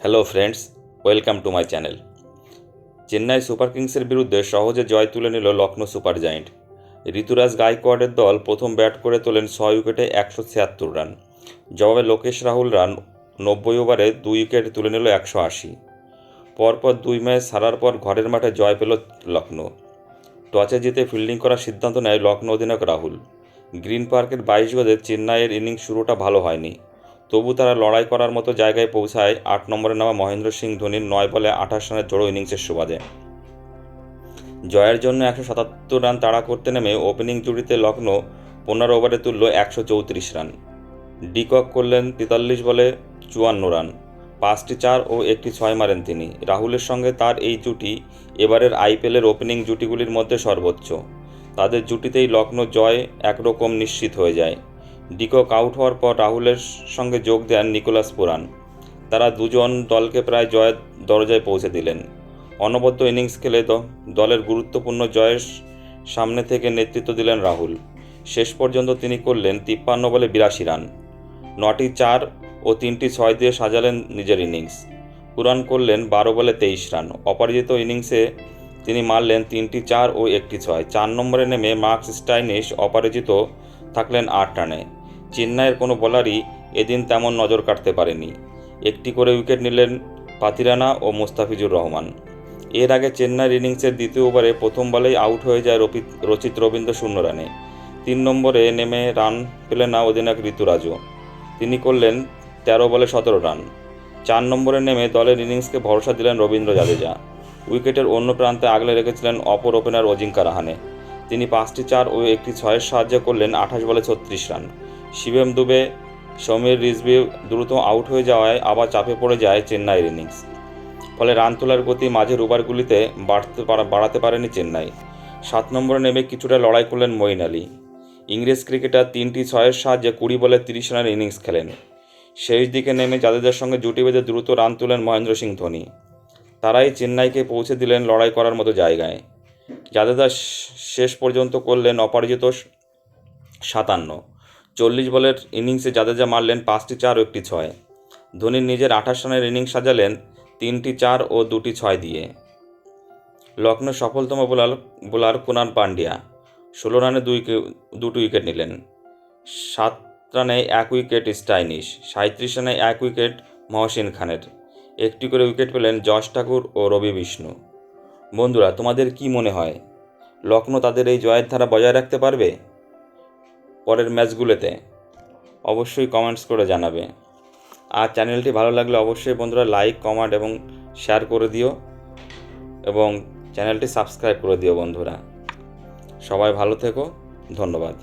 Hello friends welcome to my channel Chennai super কিংসের বিরুদ্ধে সহজে জয় তুলে নিল লখনৌ সুপার জায়েন্ট ঋতুরাজ গাইকোয়াডের দল প্রথম ব্যাট করে তোলেন ছয় উইকেটে একশো ছিয়াত্তর রান। জবাবে লোকেশ রাহুল রান নব্বই ওভারে দুই উইকেট তুলে নিল একশো আশি। পরপর দুই ম্যাচ হারার পর ঘরের মাঠে জয় পেল লখনৌ টসে জিতে ফিল্ডিং করার সিদ্ধান্ত নেয় লখনৌ অধিনায়ক রাহুল। গ্রিন পার্কের বাইশ গজে চেন্নাইয়ের ইনিংস শুরুটা ভালো হয়নি। তবু তারা লড়াই করার মতো জায়গায় পৌঁছায় আট নম্বরে নামা মহেন্দ্র সিং ধোনির নয় বলে আঠাশ রানের জোড়ো ইনিংসের সুবাদে। জয়ের জন্য একশো সাতাত্তর রান তাড়া করতে নেমে ওপেনিং জুড়িতে লখনৌ পনেরো ওভারে তুলল একশো চৌত্রিশ রান। ডিকক করলেন তেতাল্লিশ বলে চুয়ান্ন রান। পাঁচটি চার ও একটি ছয় মারেন তিনি। রাহুলের সঙ্গে তার এই জুটি এবারের আইপিএলের ওপেনিং জুটিগুলির মধ্যে সর্বোচ্চ। তাদের জুটিতেই লখনৌ জয় একরকম নিশ্চিত হয়ে যায়। ডিকক আউট হওয়ার পর রাহুলের সঙ্গে যোগ দেন নিকোলাস পুরান। তারা দুজন দলকে প্রায় জয়ের দরজায় পৌঁছে দিলেন। অনবদ্য ইনিংস খেলে দলের গুরুত্বপূর্ণ জয়ের সামনে থেকে নেতৃত্ব দিলেন রাহুল। শেষ পর্যন্ত তিনি করলেন তিপ্পান্ন বলে বিরাশি রান। নটি চার ও তিনটি ছয় দিয়ে সাজালেন নিজের ইনিংস। পুরাণ করলেন বারো বলে তেইশ রান। অপরাজিত ইনিংসে তিনি মারলেন তিনটি চার ও একটি ছয়। চার নম্বরে নেমে মার্কস স্টাইনিশ অপরাজিত থাকলেন আট রানে। চেন্নাইয়ের কোনো বোলারই এদিন তেমন নজর কাটতে পারেনি। একটি করে উইকেট নিলেন পাতিরানা ও মোস্তাফিজুর রহমান। এর আগে চেন্নাইয়ের ইনিংসের দ্বিতীয় ওভারে প্রথম বলেই আউট হয়ে যায় রপি- রচিত রবীন্দ্র শূন্য রানে তিন নম্বরে নেমে রান পেলেন না অধিনায়ক ঋতুরাজও তিনি করলেন তেরো বলে সতেরো রান চার নম্বরে নেমে দলের ইনিংসকে ভরসা দিলেন রবীন্দ্র জাদেজা। উইকেটের অন্য প্রান্তে আগলে রেখেছিলেন অপর ওপেনার অজিঙ্কা রাহানে। তিনি পাঁচটি চার ও একটি ছয়ের সাহায্যে করলেন আঠাশ বলে ছত্রিশ রান শিবেম দুবে, সমীর রিজভি দ্রুত আউট হয়ে যাওয়ায় আবার চাপে পড়ে যায় চেন্নাইয়ের ইনিংস ফলে রান তোলার গতি মাঝের ওভারগুলিতে বাড়তে বাড়াতে পারেনি চেন্নাই। সাত নম্বরে নেমে কিছুটা লড়াই করলেন মঈন আলী। ইংরেজ ক্রিকেটার তিনটি ছয়ের সাহায্যে কুড়ি বলে তিরিশ রানের ইনিংস খেলেন। শেষ দিকে নেমে জাদেজার সঙ্গে জুটি বেঁধে দ্রুত রান তুলেন মহেন্দ্র সিং ধোনি। তারাই চেন্নাইকে পৌঁছে দিলেন লড়াই করার মতো জায়গায়। জাদেজা শেষ পর্যন্ত করলেন অপরাজিত সাতান্ন। চল্লিশ বলের ইনিংসে জাদেজা মারলেন পাঁচটি চার ও একটি ছয়। ধোনির নিজের আঠাশ রানের ইনিংস সাজালেন তিনটি চার ও দুটি ছয় দিয়ে। লখনৌ সফলতম বোলার বোলার কুনাল পান্ডিয়া, ষোলো রানে দুই দুটি উইকেট নিলেন। সাত রানে এক উইকেট স্টাইনিশ সাঁত্রিশ রানে এক উইকেট মহসিন খানের। একটি করে উইকেট পেলেন যশ ঠাকুর ও রবি বিষ্ণু। বন্ধুরা, তোমাদের কি মনে হয়? লখনৌ তাদের এই জয়ের ধারা বজায় রাখতে পারবে? পরের ম্যাচগুলোতে অবশ্যই কমেন্টস করে জানাবে। আর চ্যানেলটি ভালো লাগলে অবশ্যই বন্ধুরা লাইক কমেন্ট এবং শেয়ার করে দিও এবং চ্যানেলটি সাবস্ক্রাইব করে দিও বন্ধুরা। সবাই ভালো থেকো, ধন্যবাদ।